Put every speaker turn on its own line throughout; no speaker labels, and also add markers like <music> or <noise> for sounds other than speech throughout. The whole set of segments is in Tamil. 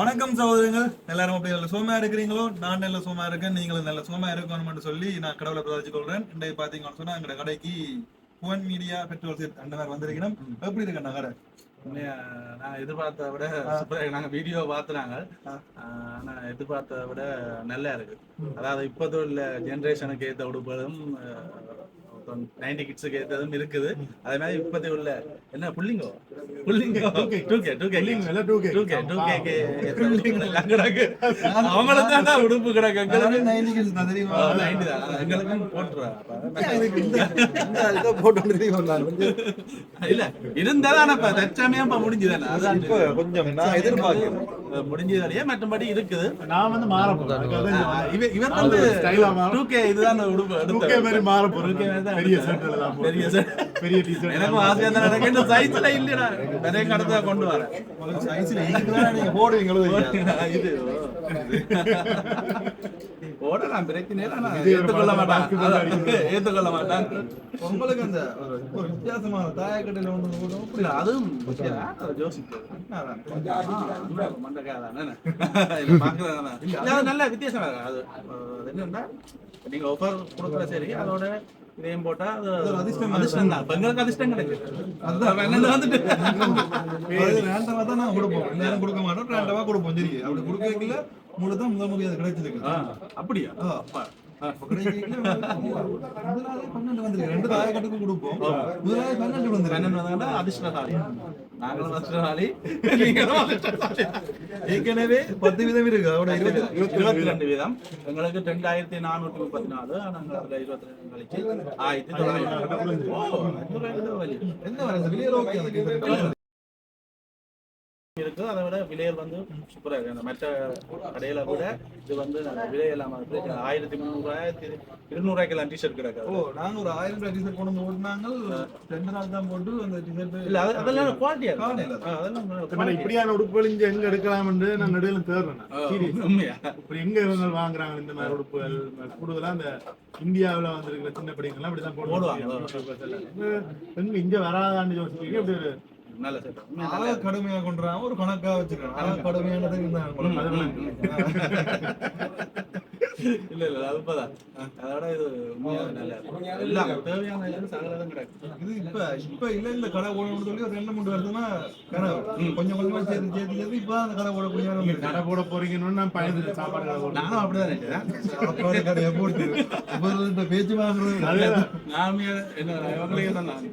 வணக்கம் சகோதரங்கள். எல்லாரும் அப்படி நல்ல சுகமா இருக்கிறீங்களோ? நான் நல்ல சுகமா இருக்கேன். நீங்களும் நல்ல சுகமா இருக்கணும்னு சொல்லி நான் கடவுளை பிரார்த்திச்சு கொள்றேன். இன்றைய பாத்தீங்கன்னு சொன்னா எங்க கடைக்கு புவன் மீடியா பெட்ரோல் செட் அந்த மாதிரி வந்திருக்கணும். எப்படி இருக்கு அந்த கடை
நான் எதிர்பார்த்ததை விட. நாங்க வீடியோ பார்த்துனாங்க. ஆனா எதிர்பார்த்ததை விட நல்லா இருக்கு. அதாவது இப்போது உள்ள ஜெனரேஷனுக்கு ஏற்ற உடுப்புகளும் நைன்டி கிட்ஸுக்கு ஏற்றதும் இருக்குது. அதே மாதிரி இப்போது உள்ள என்ன புள்ளிங்கோ? புள்ளிங்கோ. Two K two K two K two K two கேக்கு கிடக்கு. அவங்களுக்கு தான் உடுப்பு கிடக்கு. எங்களுக்கு
நைன்டி கிட்ஸ் தான் தெரியுமா?
ஆ, 90 தான். எங்களுக்கும் போட்டுருவா.
இதுக்கு இந்த இந்த இதை போட்டு வந்துருக்கீங்க நான் கொஞ்சம்
இல்ல இருந்தாதான் இப்ப தற்சமயம் இப்ப முடிஞ்சுதானே. அதான்.
இப்ப கொஞ்சம் நான் எதிர்பார்க்கிறேன்.
முடிஞ்சதாலேயே மற்றபடி இருக்குது.
நான் வந்து மாற போறேன்.
இவர் வந்து
ஒரு style ஆ மாறும்.
2K இதுதான் உடுப்பு எடுத்த
2K மாதிரி மாற போறேன்.
2K மாதிரி தான்
பெரிய போட்டு.
பெரிய.
பெரிய t-shirt
எனக்கும் ஆசையா தான் எனக்கு சைஸ்ல இல்லடா நிறைய கடத்த கொண்டு வரேன்
சைஸ்ல இதுக்குதான் நீங்க போடுவீங்களோ
இது ஓடலாம் பிரச்சனை இல்லை ஆனா
இது ஒரு
ஏத்துக்கொள்ள
படத்துல
மாட்டான்
basketball
அதான்,
அடிக்குது.
ஏத்துக்கொள்ள மாட்டான்
உங்களுக்கு அந்த ஒரு ஒரு வித்தியாசமான தாயக்கட்டையில ஒன்று போடும் அப்படி
இல்ல, அதுவும் முக்கியம். அதை யோசிக்கிறது
அதான்.
நல்ல வித்தியாசம் இருக்கு. அது அஹ், என்னன்னா நீங்க ஆஃபர் கொடுக்குற சரி அதோட இதையும் போட்டா
அதிர்ஷ்டம்
அதிர்ஷ்டம் தான் இப்ப எங்களுக்கு அதிர்ஷ்டம் கிடைக்குது அதான் என்னது வந்துட்டு
அது ரேண்டமா தான் நான் கொடுப்போம் எல்லாரும் கொடுக்க மாட்டோம் ரேண்டமா கொடுப்போம் சரி அப்படி கொடுக்கல உங்களுக்கு தான் முதல் முறையாக கிடைச்சிருக்கு
அப்படியா
முதலாவது பன்னெண்டு வந்திருக்கு ரெண்டு தாயக்கட்டுக்கு கொடுப்போம் முதலாவது பன்னெண்டு
கண்ணன் வந்தாங்கன்னா அதிர்ஷ்டசாலி நாங்களும் அதிர்ஷ்டசாலி நீங்களும் அதிர்ஷ்டசாலி
ஏற்கனவே பத்து விதம் இருக்கு அதோட இருபத்தி
இருபத்தி ரெண்டு வீதம் எங்களுக்கு ரெண்டாயிரத்தி நானூற்றி முப்பத்தி நாலு நாங்கள் அதுல இருபத்தி ரெண்டு கழிச்சு ஆயிரத்தி தொள்ளாயிரத்தி ஓ அஞ்சூறு இருக்கு. அதை விட விலைகள் வந்து சூப்பரா இருக்கு. அந்த மற்ற கடையில விட இது வந்து விலை இல்லாம இருக்கு. ஆயிரத்தி முந்நூறு ஆயிரத்தி இருநூறுவாய்க்கெல்லாம் டிஷர்ட்
ஓ
கிடக்காது.
நாங்க ஒரு ஆயிரம் ரூபாய் டிசைன் கொண்டு வந்து ஓட்டினாங்க. ரெண்டு நாள் தான் போட்டு அந்த டிசைன்
இல்ல அது- அதெல்லாம் குவாலிட்டியா
Quality
இருக்கு.
இல்ல.
ஆ, அதெல்லாம்.
இப்படியான உடுப்புகள் இங்க எங்க எடுக்கலாம்னு நான் நடுவில் தேடுறேன் இப்படி எங்க இவங்க வாங்குறாங்க இந்த மாதிரி உடுப்புகள்? கூடுதலா இந்த இந்தியாவுல வந்திருக்கிற சின்ன படிங்கெல்லாம் இப்படிதான்
போடுவாங்க.
போடுவாங்க எங்க இங்க வராதான்னு யோசிக்கிறீங்க? இப்படி ஒரு
கடுமையா கொண்டுறாங்க ஒரு கணக்கா இருந்தாங்க
அது <laughs>
இல்ல இல்ல அது உண்மைதான். அதோட இது உண்மையா நல்லா இருக்கு. எல்லாம் தேவையான இது சகலதும் கிடக்கு
இது இப்ப இப்ப இல்ல இந்த கடை ஓடணும்னு சொல்லி ஒரு ரெண்டு மூணு கொஞ்சம் கொஞ்சமா சேர்த்து சேர்த்து சேர்த்து இப்ப அந்த கடை
நீங்க
வந்துருச்சு.
கடை போட போறீங்கன்னு நான் பயந்து சாப்பாடு கடை.
நானும் அப்படிதான்
கடையை போட்டு இவர்கள்ட்ட பேச்சு வாங்குறது.
அதேதான்.
நான் உண்மையா- என்ன இவங்களே தான் நான்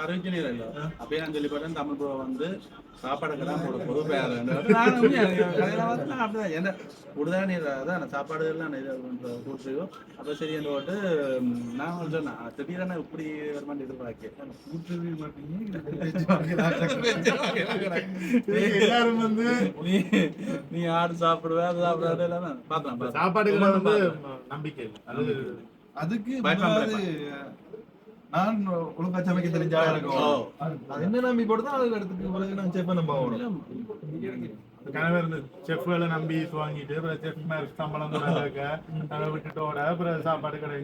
அறிவிச்சனே இல்லை. அப்படியே நான் சொல்லிப்பட்டேன் தமிழ் ப்ரோ வந்து சாப்பாடு கடை போட பொது பேர் <laughs> அப்படிதான். என்ன விடுதான் அதான் சாப்பாடு எல்லாம் கொடுத்துருக்கோ அப்போ சரி என்று போட்டு நான் சொன்னேன் திடீரென இப்படி வருமானு
இதுக்கு <laughs> எல்லாரும் வந்து
நீ நீ ஆடு சாப்பிடுவே அது சாப்பிடாது எல்லாம். பார்த்தேன் பார்த்தேன்.
சாப்பாடு கடை வந்து
பார்த்தேன்.
நம்பிக்கை
அதுக்கு நான் ஒழுங்கா சமைக்க தெரிஞ்சா. இருக்கும். அது என்ன நம்பி போடுதோ அது இடத்துக்கு பிறகு நான் செப்ப நம்ப
கணவர் இந்த செஃப்களை நம்பி வாங்கிட்டு அப்புறம் செஃப் மேல சம்பளம் கொடுக்க அதை விட்டுட்டோட அப்புறம் சாப்பாடு கடை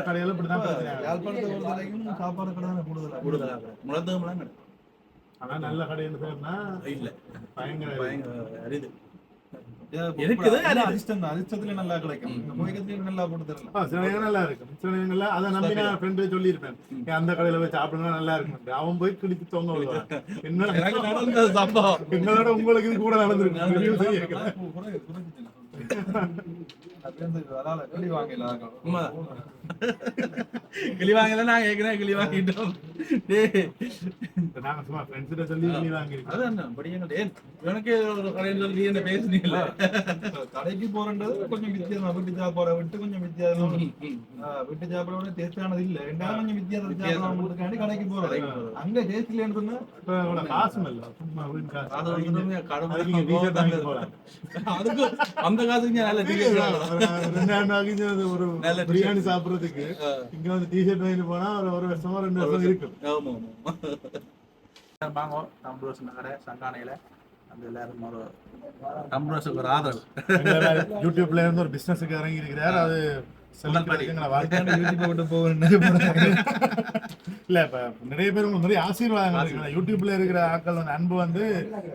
கடையில இப்படிதான்.
யாழ்ப்பாணத்தை சாப்பாடு கடை தான் கூடுதலா?
கிடையாது.
ஆனா நல்ல கடைன்னு சொன்னா
இல்ல.
பயங்கர
பயங்கர அரிது
இருக்குது
இருக்குது, அது-
அதிர்ஷ்டம் தான். அதிர்ஷ்டத்துல நல்லா கிடைக்கும். இந்த புகைக்கத்திலையும் நல்லா போட்டு தரலாம்.
ஆ, சில நேரம் நல்லா இருக்கும். சில நேரங்கள்ல அதை நம்பி நான் ஃப்ரெண்டு சொல்லியிருப்பேன். அந்த கடையில போய் சாப்பிடுங்க நல்லா இருக்கும் அவன் போய் கிடிச்சு தொங்க விடுவான்.
சம்பவம்.
எங்களோட உங்களுக்கு இது கூட நடந்திருக்கு.
கிளி வாங்கல.
கிளி நாங்க ஏற்கனவே கிளி வாங்கிட்டோம்.
நாங்க சும்மா சொல்லி சொல்லி வாங்கியிருக்கோம்.
அதான் படியுங்க டேய் எனக்கு ஒரு கடையில் சொல்லி என்ன பேசுனீங்கல்ல?
கடைக்கு போறன்றது கொஞ்சம் வித்தியாசம் வீட்டு சாப்பாடை விட்டு கொஞ்சம் வித்தியாசம். ஆ, வீட்டு சாப்பாடோட டேஸ்டானது இல்ல. ரெண்டாவது கொஞ்சம் வித்தியாசம் கடைக்கு போறது அங்க டேஸ்ட் இல்லைன்னு சொன்னா
காசும் இல்லை சும்மா காசு.
அது வந்து கடுமை. அதுக்கு அந்த காசுக்கு நல்ல
ஒரு பிரியாணி சாப்பிடுறதுக்கு. இங்க வந்து டிஷர்ட் வாங்கிட்டு போனா ஒரு ஒரு வருஷமா ரெண்டு வருஷம் இருக்கும்.
ஆமா ஆமா. வாங்க கம்ப்யூட்டர்ஸ் கடை சங்கானையில. அந்த எல்லாரும் ஒரு கம்ப்யூட்டர்ஸுக்கு ஒரு ஆதரவு.
யூடியூப்ல இருந்து ஒரு பிசினஸுக்கு இறங்கி இருக்கிறார் அது இல்ல இப்ப நிறைய பேர் உங்களுக்கு நிறைய ஆசீர்வாதங்கள் யூடியூப்ல இருக்கிற வந்து அன்பு வந்து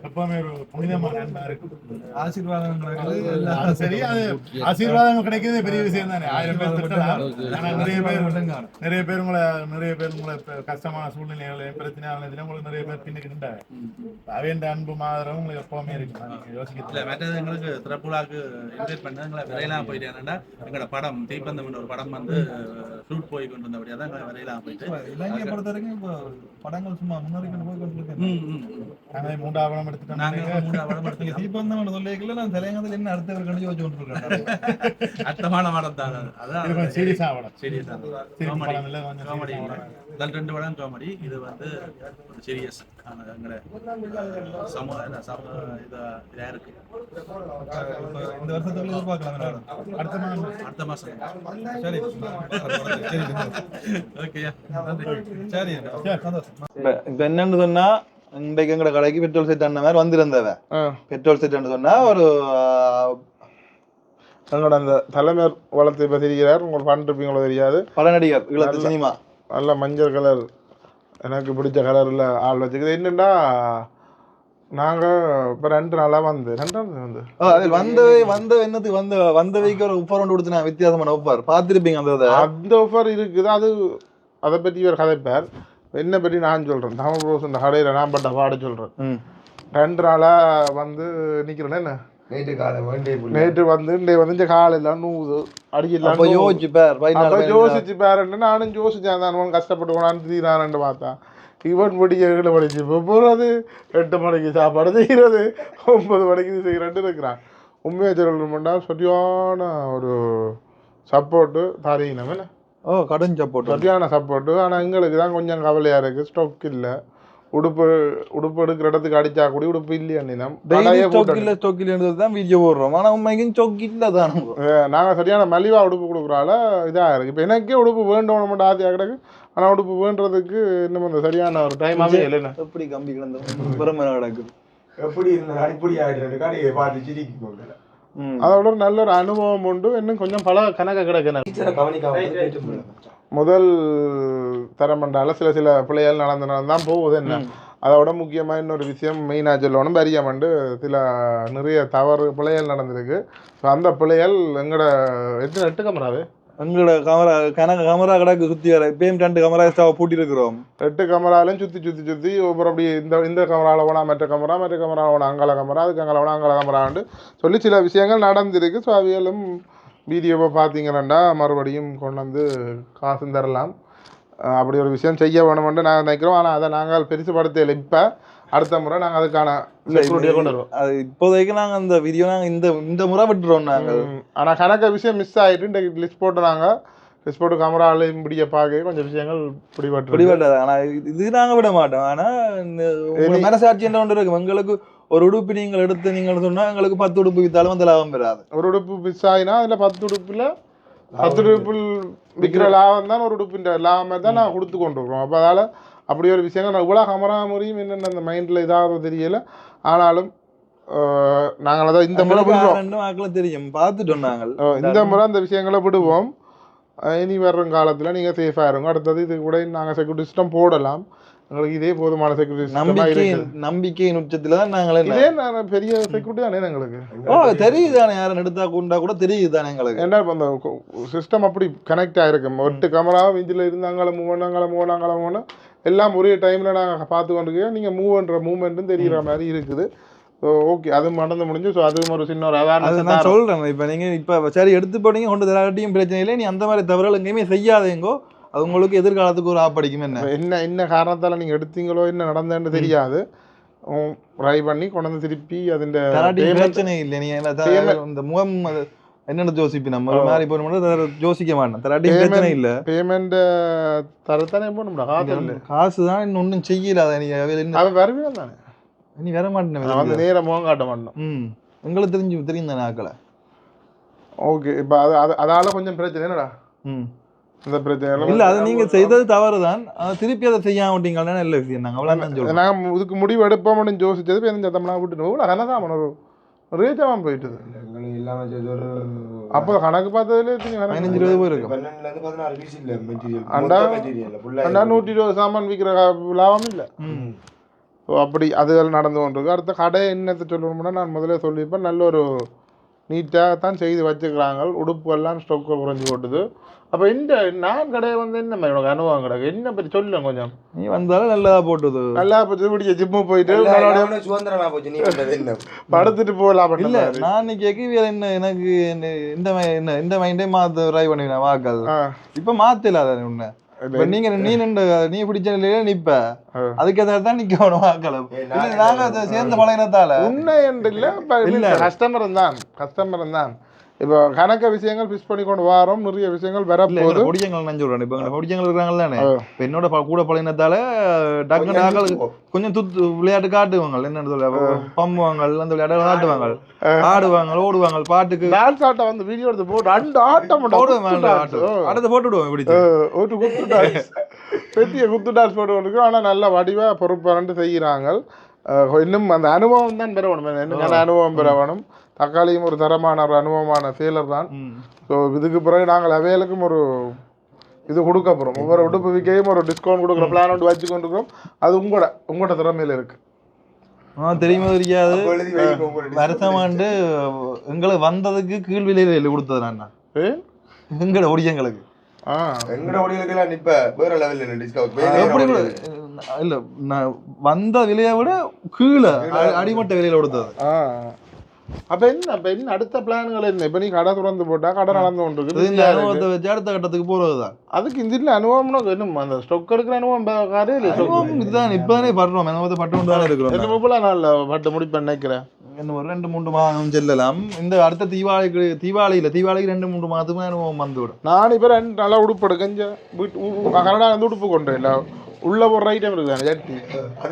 எப்பவுமே ஒரு புனிதமான அன்பா இருக்கு.
ஆசீர்வாதங்கள்
சரி அது ஆசீர்வாதங்கள் கிடைக்கிறதே பெரிய விஷயம் தானே. ஆயிரம் பேர் திட்டலாம் ஆனா நிறைய பேர் நிறைய பேர் உங்களை நிறைய பேர் உங்களை கஷ்டமான சூழ்நிலைகள் பிரச்சனைகள் உங்களுக்கு நிறைய பேர் பின்னுக்கு நின்றாங்க. அவையண்ட அன்பு மாதிரம் உங்களுக்கு எப்பவுமே இருக்கு. நீங்க
இல்ல
யோசிக்க
மற்றது எங்களுக்கு திரப்புலாக்கு இன்வைட் பண்ண எங்களை விரையலாம் போயிட்டு என்னன்னா எங்களோட படம் தீப்பந்தம் ஒரு படம் வந்து ஷூட் போய் கொண்டு வந்தபடியா தான் விரையலாம் போயிட்டு
இலங்கையை பொறுத்த வரைக்கும் இப்போ படங்கள் சும்மா முன்னாடி கொண்டு போய் கொண்டிருக்கேன்.
ம், ம், ம்.
நாங்க மூன்றாவணம் எடுத்துட்டோம்.
நாங்க மூணு படம்
நீங்க <laughs>
எடுத்துக்கலாம்
தீபந்தம் சொல்லிக்கல நான் தலையங்கத்தில் என்ன அடுத்தவர் கண்டு யோசிச்சு கொண்டிருக்கேன். <laughs>
அர்த்தமான படம் தான். அது. அதான்.
சீரியஸா ஆகணும்
சீரியஸ் காமெடி
படம்.
காமெடி
படம்.
ரெண்டு படம் காமெடி இது வந்து ஒரு சீரியஸ்
இப்போ இப்ப என்னன்னு சொன்னா இன்றைக்கு எங்கட கடைக்கு பெட்ரோல் செட் அந்த மாதிரி வந்திருந்தவ. பெட்ரோல் செட்னு சொன்னா ஒரு
எங்களோட அந்த தலைமையர் வளர்த்து இப்போ தெரிகிறார் உங்களுக்கு பண்ணிருப்பீங்களோ தெரியாது.
பட நடிகர் சினிமா.
நல்ல மஞ்சள் கலர் எனக்கு பிடிச்ச கலரில் ஆள் வச்சுக்குது. என்னென்னா நாங்கள் இப்போ ரெண்டு நாளாக வந்து ரெண்டாவது வந்து.
அதில் வந்தவை வந்த என்னத்துக்கு வந்த வந்தவைக்கு ஒரு உப்பர் ஒன்று கொடுத்து வித்தியாசமான உப்பர் பார்த்துருப்பீங்க அந்த
அந்த ஆஃபர் இருக்குது. அது அதை பற்றி ஒரு கதைப்பார். என்ன பற்றி நான் சொல்கிறேன் தமிழ் ரோஸ் இந்த கடையில் நான் பட்ட பாட சொல்கிறேன் ரெண்டு நாளாக வந்து நிற்கிறேன் என்ன? நேற்று வந்து இன்றைய வந்து இந்த காலையில் நூறு அடிக்கலாம்
யோசிச்சு பார்
அப்ப யோசிச்சு பாருன்னு நானும் யோசிச்சேன் தான் கஷ்டப்பட்டு போனான்னு தீரானு பார்த்தா இவன் முடிய ஏழு மணிக்கு இப்போ போகிறது எட்டு மணிக்கு சாப்பாடு செய்கிறது ஒன்பது மணிக்கு இது செய்கிறேன்ட்டு இருக்கிறான். உண்மையாக சொல்லணும்னா சரியான ஒரு சப்போர்ட்டு என்ன?
ஓ கடன் சப்போர்ட்
சரியான சப்போர்ட்டு ஆனால் எங்களுக்கு தான் கொஞ்சம் கவலையாக இருக்குது ஸ்டாக் இல்லை. உடுப்பு உடுப்பு எடுக்கிற இடத்துக்கு அடிச்சா கூட உடுப்பு இல்லையா
இல்லைன்றது தான் வீடியோ போடுறோம். ஆனா உண்மைக்கும் தான்
நாங்கள் சரியான மலிவா உடுப்பு கொடுக்குறால இதாக இருக்குது இப்போ எனக்கே உடுப்பு வேண்டும் மட்டும் ஆசையாக கிடக்கு. ஆனால் உடுப்பு வேண்டுறதுக்கு இன்னும் அந்த சரியான ஒரு டைமாகவே இல்லைண்ணா.
எப்படி கம்பி கிடந்த? பெருமை
எப்படி இருந்த இப்படி ஆயிட்டு கடையை பார்த்து சிரிக்கி கொண்டு
ம்.
அதோட ஒரு நல்ல ஒரு அனுபவம் உண்டு. இன்னும் கொஞ்சம் பல கணக்க கிடக்கு
கவனிக்காம.
முதல் தரமண்டால சில சில பிள்ளைகள் நடந்து நடந்து தான் போகுது என்ன? அதோட முக்கியமாக இன்னொரு விஷயம் மெயினாக சொல்லணும் பெரியமண்டு சில நிறைய தவறு பிள்ளைகள் நடந்திருக்கு. ஸோ அந்த பிள்ளைகள் எங்களோட எத்தனை எட்டு கமராவே
எங்களோட கேமரா கணக்கு கேமரா கிடக்கு சுத்தி வர இப்பயும் ரெண்டு கேமரா எக்ஸ்ட்ரா பூட்டி இருக்கிறோம்?
எட்டு கேமராலையும் சுற்றி சுற்றி சுற்றி அப்புறம் அப்படி இந்த இந்த கேமராவில் போனால் மற்ற கேமரா மற்ற கேமராவில் போனால் அங்கால கேமரா அதுக்கு அங்கால போனால் அங்கால கேமராண்டு சொல்லி சில விஷயங்கள் நடந்திருக்கு. ஸோ அவைகளும் வீடியோவை பார்த்தீங்கன்னா மறுபடியும் கொண்டு வந்து காசும் தரலாம். அப்படி ஒரு விஷயம் செய்ய வேணுமென்று நாங்கள் நினைக்கிறோம். ஆனால் அதை நாங்கள் பெருசுபடுத்தல. இப்போ அடுத்த முறை நாங்கள் அதுக்கான செக்யூரிட்டியை கொண்டு வருவோம்.
அது இப்போதைக்கு நாங்க இந்த வீடியோ நாங்க இந்த இந்த முறை விட்டுறோம் நாங்க
ஆனால் கணக்க விஷயம் மிஸ் ஆகிட்டு இன்றைக்கு லிஸ்ட் போட்டு நாங்கள் லிஸ்ட் போட்டு கேமராலையும் இப்படியே பார்க்க கொஞ்சம் விஷயங்கள் பிடிபட்டு
பிடிபட்டது. ஆனா இது- இது நாங்க விட மாட்டோம். ஆனா இந்த உங்க மனசாட்சி என்ன ஒன்று இருக்கு எங்களுக்கு ஒரு உடுப்பு நீங்கள் எடுத்து நீங்கள் சொன்னா எங்களுக்கு பத்து உடுப்பு வித்தாலும் அந்த லாபம் பெறாது.
ஒரு உடுப்பு மிஸ் ஆகினா அதில் பத்து உடுப்பில் பத்து உடுப்பில் விற்கிற லாபம் தான் ஒரு உடுப்பின் லாபம் தான் நான் கொடுத்து கொண்டு இருக்கிறோம் அப்போ அதால் அப்படி ஒரு விஷயங்கள் நான் இவ்வளோ கமரா முறையும் என்னென்ன அந்த மைண்டில் இதாக தெரியல. ஆனாலும் நாங்கள் அதை இந்த முறை
வாக்கில் தெரியும். பார்த்துட்டோம் நாங்கள்.
இந்த முறை அந்த விஷயங்களை விடுவோம். இனி வரும் காலத்தில் நீங்கள் சேஃபாக இருங்க. அடுத்தது இது கூட நாங்கள் செக்யூரிட்டி சிஸ்டம் போடலாம். எங்களுக்கு இதே போதுமான செக்யூரிட்டி
நம்பிக்கை நம்பிக்கையின் உச்சத்துல தான் நாங்கள் என்ன
இதே நான் பெரிய செக்யூரிட்டி தானே எங்களுக்கு?
ஓ தெரியுது தானே யாரும் எடுத்தா கொண்டா கூட தெரியுது தானே எங்களுக்கு.
ஏன்னா இப்போ அந்த சிஸ்டம் அப்படி கனெக்ட் ஆகிருக்கும் எட்டு கேமராவும் இதில் இருந்து அங்கால மூவ் பண்ண அங்கால மூவ் பண்ண அங்கால மூவ் எல்லாம் ஒரே டைமில் நாங்கள் பார்த்து கொண்டிருக்கோம். நீங்கள் மூவ் பண்ணுற மூவ்மெண்ட்டும் தெரிகிற மாதிரி இருக்குது. ஸோ ஓகே அது நடந்து முடிஞ்சு ஸோ அதுவும் ஒரு சின்ன ஒரு
அது நான்
அவேர்னஸ்
சொல்றேன். இப்ப நீங்க இப்ப சரி எடுத்து போனீங்க கொண்டு தராட்டியும் பிரச்சனை இல்லை. நீ அந்த மாதிரி தவறுகள் எங்கேயுமே செய்யாதேங்கோ. அது உங்களுக்கு எதிர்காலத்துக்கு ஒரு ஆப்படிக்கும் என்ன?
என்ன என்ன காரணத்தால் நீங்கள் எடுத்தீங்களோ என்ன நடந்தேன்னு தெரியாது. ட்ரை பண்ணி கொண்டு வந்து திருப்பி
தராட்டி பிரச்சனை இல்லை. நீ என்ன த- இந்த முகம் அது என்னென்ன ஜோசிப்பி நம்ம ஒரு மாதிரி போனோம்னா யோசிக்க மாட்டேன் தராட்டி பிரச்சனை இல்ல.
பேமெண்ட் தரத்தானே காசு இல்லை.
காசு தான் இன்னும் ஒன்றும் செய்யல. அதை நீ என்ன
அவன் வரவே தானே.
நீ வர மாட்டேன்
வந்து நேரம் முகம் காட்ட மாட்டோம்
ம். எங்களுக்கு தெரிஞ்சு தெரியும் தானே ஆக்களை?
ஓகே இப்போ அது அது அதால் கொஞ்சம் பிரச்சனை என்னடா?
ம்.
இந்த பிரச்சனை
இல்ல அது நீங்க செய்தது தவறு தான் திருப்பி அதை செய்யாம விட்டீங்கன்னா நல்ல விஷயம் நாங்க அவ்வளவு தான் சொல்றோம்.
நான் இதுக்கு முடிவு எடுப்போம்னு யோசிச்சது இப்போ இந்த தமிழா விட்டு இவ்வளோ கனதான் ஒரு நிறைய ஜாமான் போயிட்டுது.
ஒரு
அப்போ கணக்கு பார்த்ததுல?
பதினஞ்சு இருபது பேர் இருக்கும்.
இல்ல
அண்டா- நூற்றி இருபது சாமான் விற்கிற லாபம் இல்லை. ஸோ அப்படி அதுகள் நடந்து கொண்டிருக்கு. அடுத்த கடை என்னத்தை சொல்லணும்னா நான் முதல்ல சொல்லியிருப்பேன் நல்ல ஒரு நீட்டாக தான் செய்து வச்சுக்கிறாங்க உடுப்புகள்லாம் ஸ்டொக்கு குறைஞ்சி போட்டுது. அப்போ இந்த நான் கடையை வந்து என்ன மாதிரி உனக்கு அனுபவம் கிடக்கு? என்ன பற்றி சொல்லுங்க கொஞ்சம்.
நீ வந்தாலும் நல்லதா போட்டது.
நல்லா பற்றி பிடிச்ச ஜிம்மு போயிட்டு
சுதந்திரமா போச்சு. நீ என்ன?
படுத்துட்டு போகலாம்
இல்ல நான் இன்னைக்கு கேட்க என்ன எனக்கு என்ன- இந்த என்ன இந்த மைண்டே மாத்த ட்ரை பண்ணுவேன் வாக்காது
ஆ.
இப்ப மாத்தல அத உன்ன. இப்ப நீங்க நீ நின்று நீ பிடிச்ச நிலையில நிப்ப. அதுக்கேற்ற தான் நிக்கணும் இல்ல நாங்க சேர்ந்த பழகினத்தால
உண்மை என்று இல்ல. கஸ்டமர் தான் கஸ்டமர் தான். இப்போ கணக்க விஷயங்கள் ஃபிக்ஸ் பண்ணி கொண்டு வரோம். நிறைய விஷயங்கள்
இல்ல
வரப்போகுது
எங்களை பொடியங்கள் நான் சொல்றேன் இப்ப தானே இப்ப என்னோட கூட பழகினத்தால டக்குனு ஆக்கள் கொஞ்சம் துத்து விளையாட்டு காட்டுவாங்க. என்னன்னு சொல்ல பம்புவாங்க அந்த விளையாட்டு காட்டுவாங்க. ஆடுவாங்க ஓடுவாங்க பாட்டுக்கு.
டான்ஸ் ஆட்டம் வந்து வீடியோ எடுத்து போட்டு அண்டு ஆட்டம்
போடுவேன் அடுத்த போட்டு விடுவோம் இப்படி.
ஒரு குத்து டான்ஸ் பெரிய குத்து டான்ஸ் போட்டு ஆனால் நல்ல வடிவாக பொறுப்பாண்டு செய்கிறாங்க. அஹ் இன்னும் அந்த அனுபவம் தான் பெற வேணும் இன்னும் நல்ல அனுபவம் பெற வேணும் தக்காளியும் ஒரு தரமான ஒரு அனுபவமான சேலர் தான். ஸோ இதுக்கு பிறகு நாங்கள் அவைகளுக்கும் ஒரு இது கொடுக்க போகிறோம் ஒவ்வொரு உடுப்பு விற்கையும் ஒரு டிஸ்கவுண்ட் கொடுக்குற பிளான் ஒன்று வச்சு கொண்டிருக்கிறோம் அது உங்களோட உங்களோட திறமையில இருக்கு.
ஆ தெரியுமா தெரியாது
உங்களுடைய
வருஷமாண்டு எங்களுக்கு வந்ததுக்கு கீழ் விலையில எழுதி கொடுத்தது நான்
ஏ?
எங்கட ஒடியங்களுக்கு.
எங்கட ஒடிகளுக்கெல்லாம் நிப்ப. வேற லெவல்ல டிஸ்கவுண்ட்
இல்ல நான் வந்த விலையை விட கீழே அடிமட்ட விலையில கொடுத்தது.
அப்ப என்ன அப்ப என்ன அடுத்த பிளான்கள் என்ன? இப்ப நீ கடை திறந்து போட்டா கடை நடந்து கொண்டு இருக்குது
இந்த அனுபவத்தை வச்சு அடுத்த கட்டத்துக்கு போறதுதான்.
அதுக்கு இந்த இதுல அனுபவம்னா இன்னும் அந்த ஸ்டொக் எடுக்கிற அனுபவம் காரே இல்லை
அனுபவம் இதுதான் இப்பதானே படுறோம். அனுபவத்தை பட்டு கொண்டு தானே இருக்கிறோம்.
ரெண்டு முப்பலா நாள்ல பட்டு முடிப்பேன் நினைக்கிறேன்.
இன்னும் ஒரு ரெண்டு மூன்று மாதம் செல்லலாம் இந்த அடுத்த தீபாவளிக்கு தீபாவளியில தீபாவளிக்கு ரெண்டு மூன்று மாதத்துக்கு அனுபவம் வந்துவிடும்
நான் இப்ப ரெண்டு நல்லா உடுப்பு எடுக்கஞ்ச வீட்டு கனடா வந்து உடுப்பு கொண்டு இல்ல உள்ள ஒரு ஐட்டம் இருக்குது ஜட்டி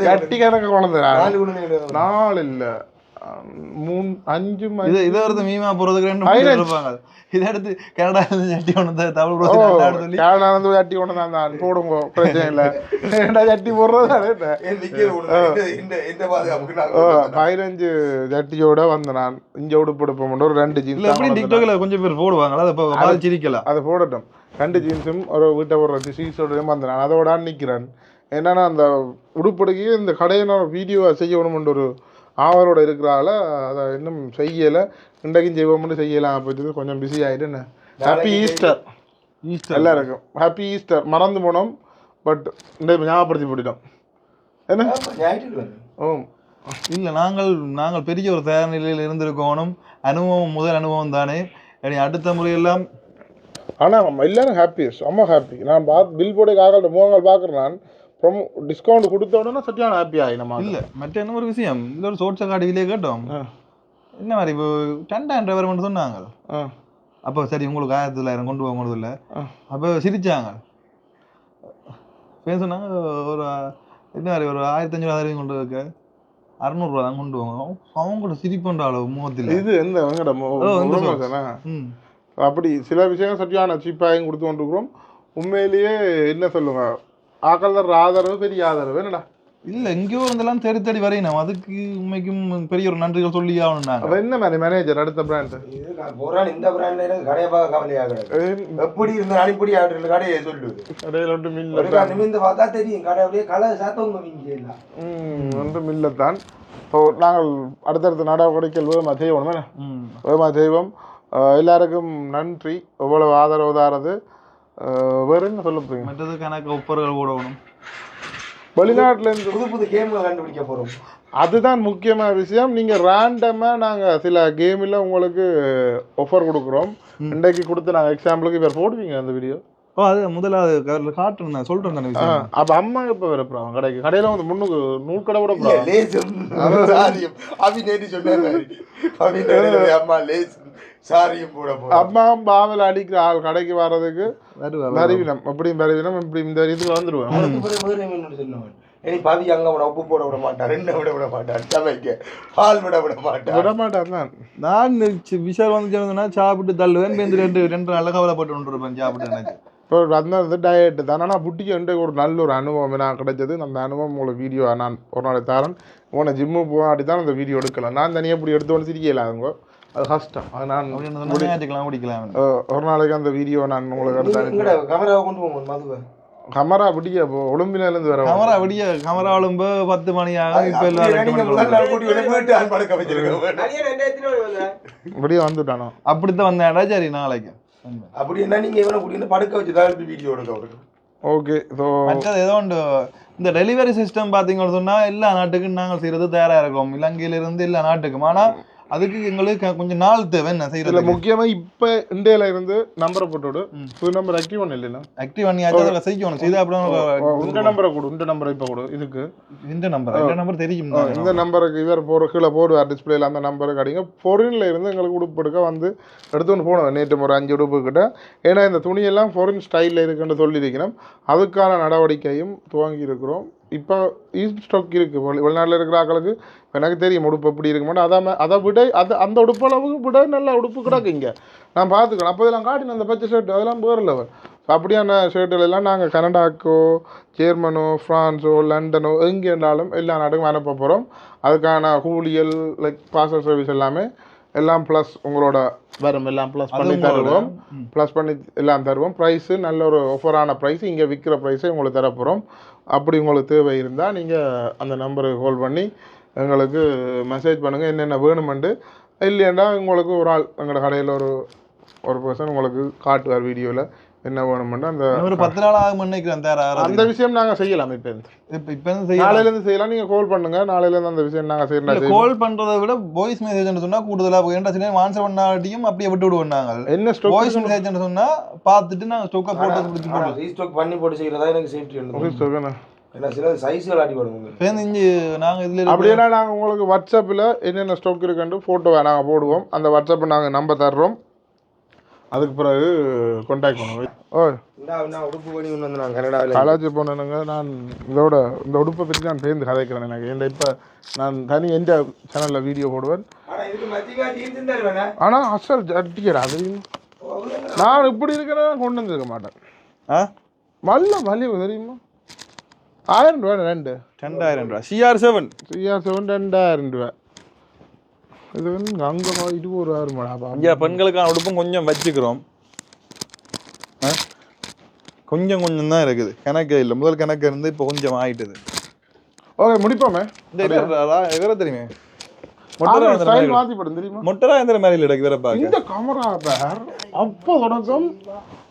ஜட்டி கணக்கு
குழந்தைங்க
நாலு இல்ல
இது எடுத்து மீமா போறதுக்கு ரெண்டு இருப்பாங்க இதை எடுத்து கனடா சட்டி தமிழ்
கேரளாந்து ஜட்டி கொண்டு தான் போடுங்க பிரச்சனை இல்லை. போடுறது அது பதினஞ்சு ஜட்டியோட வந்த நான் இங்க உடுப்பு எடுப்போம் ஒரு ரெண்டு
இல்ல எப்படி
ஜீன்ஸ்
டிக்டாக்ல கொஞ்சம் பேர் போடுவாங்களா? அதை இப்போ பாதிச்சிருக்கலாம்
அதை போடட்டும். ரெண்டு ஜீன்ஸும் ஒரு வீட்டை ஒரு ஷீஸோடையும் வந்த நான். அதோட நிற்கிறேன் என்னன்னா அந்த உடுப்படுக்கி இந்த கடையை நான் வீடியோ செய்யணும்னு ஒரு ஆவலோட இருக்கிறால அதை இன்னும் செய்யலை. இன்றைக்கும் செய்வோம்னு செய்யலாம். போயிட்டு கொஞ்சம் பிஸி ஆகிட்டு என்ன? ஹாப்பி ஈஸ்டர்
ஈஸ்டர்
எல்லாருக்கும். ஹாப்பி ஈஸ்டர் மறந்து போனோம் பட் இந்த ஞாபகப்படுத்தி போட்டுட்டோம். என்ன? ஓ.
இல்ல நாங்கள் நாங்கள் பெரிய ஒரு தயார் நிலையில் இருந்திருக்கணும் அனுபவம் முதல் அனுபவம் தானே. அடுத்த முறையெல்லாம்
ஆனால் எல்லாரும் ஹாப்பி செம்ம ஹாப்பி நான் பார்த்து பில் போட காகல் முகங்கள் பார்க்குறேன் நான். ப்ரொமோ டிஸ்கவுண்ட் கொடுத்த உடனே சட்டியான ஹாப்பி ஆகி நம்ம
இல்ல மற்ற என்ன ஒரு விஷயம்? இந்த ஒரு சோட்ச காடு விலையை கேட்டோம். என்ன மாதிரி இப்போ டென்டாயிரம் ரூபாய் மட்டும் சொன்னாங்க. அப்போ சரி உங்களுக்கு ஆயிரத்தி தொள்ளாயிரம் கொண்டு போக இல்லை
ஆ.
அப்போ சிரிச்சாங்க. பேர் சொன்னாங்க ஒரு என்ன மாதிரி ஒரு ஆயிரத்தி அஞ்சூறு கொண்டு வைக்க அறநூறுவா தான் கொண்டு வாங்க அவங்க கூட சிரிப்புன்ற அளவு முகத்தில்.
இது எந்த அப்படி சில விஷயங்கள் சட்டியான சீப்பாகவும் கொடுத்து கொண்டிருக்கிறோம். உண்மையிலேயே என்ன சொல்லுங்க? ஆக்கள் ஆதரவு பெரிய ஆதரவு என்னடா?
இல்ல எங்கேயோ இருந்தெல்லாம் தேடி தேடி வரையணும். அதுக்கு உண்மைக்கும் பெரிய ஒரு நன்றிகள் சொல்லி ஆகணும்
அப்ப என்ன மாதிரி மேனேஜர் அடுத்த பிராண்ட்
இந்த பிராண்ட்ல எனக்கு கடையை பார்க்க கவலையாக எப்படி இருந்து அனுப்படி ஆடுற கடையை சொல்லுது
கடையில் ஒன்றும்
ஒரு
இல்லை
நிமிந்து பார்த்தா தெரியும் கடை அப்படியே கலர் சாத்தவங்க
ம் ஒன்றும் இல்லைத்தான் ஸோ நாங்கள் அடுத்தடுத்த நடவடிக்கைகள் வேகமாக செய்வோம் என்ன?
ம்.
வேகமாக செய்வோம். எல்லாருக்கும் நன்றி. எவ்வளவு ஆதரவு தாரது. வேற என்ன சொல்ல போறீங்க?
மற்றது கணக்கு ஒப்பர்கள் போடணும்
வெளிநாட்டுல இருந்து
புது புது கேம்களை கண்டுபிடிக்க போறோம்.
அதுதான் முக்கியமான விஷயம். நீங்க ரேண்டமா நாங்க சில கேமில் உங்களுக்கு ஆஃபர் கொடுக்குறோம். இன்றைக்கு கொடுத்து நாங்க எக்ஸாம்பிளுக்கு இவர் போடுவீங்க அந்த வீடியோ
ஓ அது முதலாவது காட்டுறேன் நான் சொல்றேன் தானே விஷயம்
அப்ப அம்மா எப்ப வரப்போறாங்க கடைக்கு கடையில வந்து முன்னுக்கு நூறு கடை கூட போறாங்க
லேசும் சாரியம் அபி நேற்று நேற்று அம்மா லேஸ் சாரியம் போட
அம்மா பாவல் அடிக்கிற ஆள் கடைக்கு வர்றதுக்கு
வருவா
மறிவினம் அப்படியும் மறிவினம் இப்படி இந்த இதுல
வேறு சொல்லுவாங்க இனி பவி அங்க விட உப்பு போட விட மாட்டான் ரெண்டை விட விட மாட்டான் சமைக்க பால் விட விட மாட்டான்
விட மாட்டான் தான்
நான் விஷால் வந்து சொன்னா சாப்பிட்டு தள்ளுவேன் ரெண்டு ரெண்டு நல்ல கவலைப்பட்டு கொண்டு இருப்பேன் சாப்பிட்டு நினைச்சு
இப்போ அந்த வந்து டயட்டு தான். ஆனால் புட்டிக்கு வந்து ஒரு நல்ல ஒரு அனுபவம் எனக்கு கிடைச்சது. அந்த அனுபவம் உங்களுக்கு வீடியோ நான் ஒரு நாளைக்கு தரேன். உன ஜிம்மு போகாட்டி தான் அந்த வீடியோ எடுக்கலாம். நான் தனியாக இப்படி எடுத்து சிரிக்கல அவங்க. அது கஷ்டம். அது நான் அஹ், ஒரு நாளைக்கு அந்த வீடியோ நான் உங்களுக்கு எடுத்து
கேமராவை கொண்டு போங்க மதுவை.
கமரா பிடிக்க இப்போ ஒலிம்பினிலேருந்து வர
கமரா விடிய கமரா விழும்பு பத்து மணி ஆகும் இப்ப எல்லாம்
நாள்
இப்படியே வந்துட்டானோ?
அப்படித்தான் வந்தேன்டா சரி நாளைக்கு.
அப்படி என்ன நீங்க இவனை கூட்டி வந்து படுக்க வச்சு தான் வீடியோ எடுக்க அவருக்கு
ஓகே ஸோ
மற்றது ஏதோ ஒன்று இந்த டெலிவரி சிஸ்டம் பார்த்தீங்கன்னு சொன்னா எல்லா நாட்டுக்கும் நாங்கள் செய்யறது தயாரா இருக்கோம் இலங்கையில இருந்து எல்லா நாட்டுக்கும் ஆனா அதுக்கு எங்களுக்கு கொஞ்சம் நாள் தேவை என்ன செய்யறது
முக்கியமாக இப்போ இந்தியாவில் இருந்து நம்பரை போட்டுவிடு. புது நம்பர் ஆக்டிவ் பண்ண இல்லைன்னா.
ஆக்டிவ் பண்ணியாச்சும் அதில் செய்யணும். செய்து அப்புறம்
நம்பரை கொடு உண்ட நம்பரை இப்போ கொடு இதுக்கு.
இந்த நம்பர் இந்த நம்பர் தெரியும்
இந்த நம்பருக்கு இவர் போகிற கீழே போடுவார் டிஸ்பிளேல அந்த நம்பருக்கு அடிங்க. பொருளில் இருந்து எங்களுக்கு உடுப்பு எடுக்க வந்து எடுத்துன்னு போனோம் நேற்று ஒரு அஞ்சு உடுப்பு கிட்ட. ஏன்னா இந்த துணியெல்லாம் ஃபாரின் ஸ்டைலில் இருக்குன்னு சொல்லியிருக்கிறோம் அதுக்கான நடவடிக்கையும் துவங்கி இருக்கிறோம் இப்போ ஈஸ்ட் ஸ்டாக் இருக்குது வெளி வெளிநாட்டில் இருக்கிற ஆக்களுக்கு எனக்கு தெரியும் உடுப்பு எப்படி இருக்குமாட்டா அதான் அதை விட அது அந்த உடுப்பு அளவுக்கு விட நல்ல உடுப்பு கிடக்கு இங்கே. நான் பார்த்துக்கிறேன். அப்போ இதெல்லாம் காட்டினோம் அந்த பச்சை ஷர்ட் அதெல்லாம் வேறு லெவல் அப்படியான ஷர்ட்டுகள் எல்லாம் நாங்கள் கனடாக்கோ ஜெர்மனோ ஃப்ரான்ஸோ லண்டனோ எங்கே இருந்தாலும் எல்லா நாட்டுக்கும் அனுப்ப போகிறோம் அதுக்கான கூலியல் லைக் பார்சல் சர்வீஸ் எல்லாமே எல்லாம் ப்ளஸ் உங்களோட வரும் எல்லாம் ப்ளஸ் பண்ணி தருவோம். ப்ளஸ் பண்ணி எல்லாம் தருவோம். ப்ரைஸு நல்ல ஒரு ஆஃபரான ப்ரைஸ் இங்கே விற்கிற ப்ரைஸே உங்களுக்கு தரப்போகிறோம் அப்படி உங்களுக்கு தேவை இருந்தால் நீங்கள் அந்த நம்பருக்கு கால் பண்ணி எங்களுக்கு மெசேஜ் பண்ணுங்கள் என்னென்ன வேணுமெண்டு இல்லைன்னா உங்களுக்கு ஒரு ஆள் எங்களோட கடையில் ஒரு ஒரு பர்சன் உங்களுக்கு காட்டுவார் வீடியோவில் என்ன வேணுமெண்டு அந்த
ஒரு பத்து நாள் ஆகும் நினைக்கிறேன்
அந்த விஷயம் நாங்கள் செய்யலாம் இப்போ
இப்ப இப்ப என்ன செய்யலாம்.
நாளையிலேருந்து செய்யலாம். நீங்கள் கால் பண்ணுங்கள் நாளையிலேருந்து அந்த விஷயம் நாங்கள் செய்யலாம்
கால் பண்றதை விட வாய்ஸ் மெசேஜ் சொன்னா கூடுதலா. போய் சில ஆன்சர் பண்ணாட்டியும் அப்படியே விட்டு விடுவோம் நாங்கள்.
என்ன
வாய்ஸ்
ஸ்டோக்
மெசேஜ் சொன்னா பார்த்துட்டு நாங்கள் ஸ்டோக்கை போட்டு பிடிச்சி போடுவோம்.
ரீஸ்டாக் பண்ணி போட்டு செய்யறதா எனக்கு சேஃப்டி
இதில்
அப்படின்னா நாங்கள் உங்களுக்கு வாட்ஸ்அப்பில் என்னென்ன ஸ்டாக் இருக்குன்ட்டு ஃபோட்டோவை நாங்கள் போடுவோம். அந்த வாட்ஸ்அப்பை நாங்கள் நம்பர் தர்றோம். அதுக்கு பிறகு கான்டாக்ட் பண்ணுவோம். ஓ
உடுப்பு பண்ணி கொண்டு வந்து நான் கனடாவில்
காலேஜ் போனேனுங்க. நான் இதோட இந்த உடுப்பை பற்றி நான் சேர்ந்து கதைக்கிறேன் எனக்கு. இந்த இப்போ நான் தனி எந்த சேனலில் வீடியோ போடுவேன். ஆனால் அசல் ஜட்டிக்கிறா அது நான் இப்படி இருக்கிறேன் கொண்டு வந்திருக்க மாட்டேன்.
ஆ?
நல்ல மலிவு தெரியுமா? ஆயிரம் ரூபாய் ரெண்டு.
ரெண்டாயிரம் ரூபா சிஆர் செவன்
சிஆர் செவன் ரெண்டாயிரம் ரூபாய். இது வந்து அங்கே இருபது ரூபா மேடம்
ஐயா பெண்களுக்கான உடுப்பும் கொஞ்சம் வச்சுக்கிறோம்? கொஞ்சம் கொஞ்சம் தான் இருக்குது. கணக்கு இல்லை முதல் கணக்கு இருந்து இப்போ கொஞ்சம் ஆயிட்டுது.
ஓகே முடிப்போமே.
இந்த இது வேற தெரியுமே.
ஸ்டைல் மாற்றி படும் தெரியுமா?
மொட்டரா எந்திர மாதிரி இருக்கு வேற பார்க்க
இந்த கேமரா பேர் அப்போ தொடக்கம்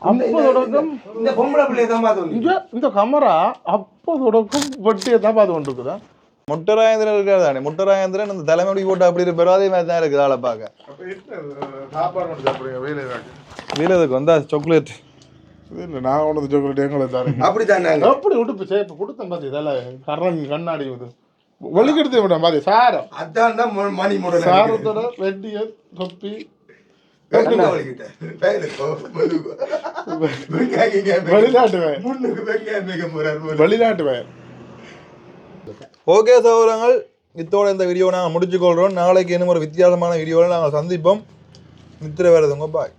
அப்போ தொடக்கம்.
இந்த பொம்பளை பிள்ளைய தான் பார்த்து
இங்க இந்த கேமரா அப்போ தொடக்கம் வெட்டியை தான் பார்த்து கொண்டு இருக்குதா
முட்டராயந்திரன் இருக்காது தானே. முட்டராயந்திரன் அந்த தலைமுடி போட்டு அப்படி இருப்பாரு. அதே மாதிரி தான் இருக்குது ஆளை பார்க்க. வீலதுக்கு வந்தா சாக்லேட்
இல்லை நான் ஒன்று சாக்லேட் எங்களை தரேன்.
அப்படித்தான் நாங்க?
எப்படி உடுப்பு சேப்பு கொடுத்தேன் பாத்தி இதெல்லாம் கரண் கண்ணாடி இது. வெளிக்கெடுத்து விட்டேன் பாத்தி சாரம்.
அதான் தான் மு- மணி முடல
சாரத்தோட வெட்டிய தொப்பி. வெளிநாட்டு
முறை
வெளிநாட்டு
ஓகே சகோதரங்கள் இத்தோட இந்த வீடியோவை நாங்கள் முடிச்சுக்கொள்கிறோம். நாளைக்கு இன்னும் ஒரு வித்தியாசமான வீடியோவில் நாங்கள் சந்திப்போம். நித்திர வேறுதுங்க பாய்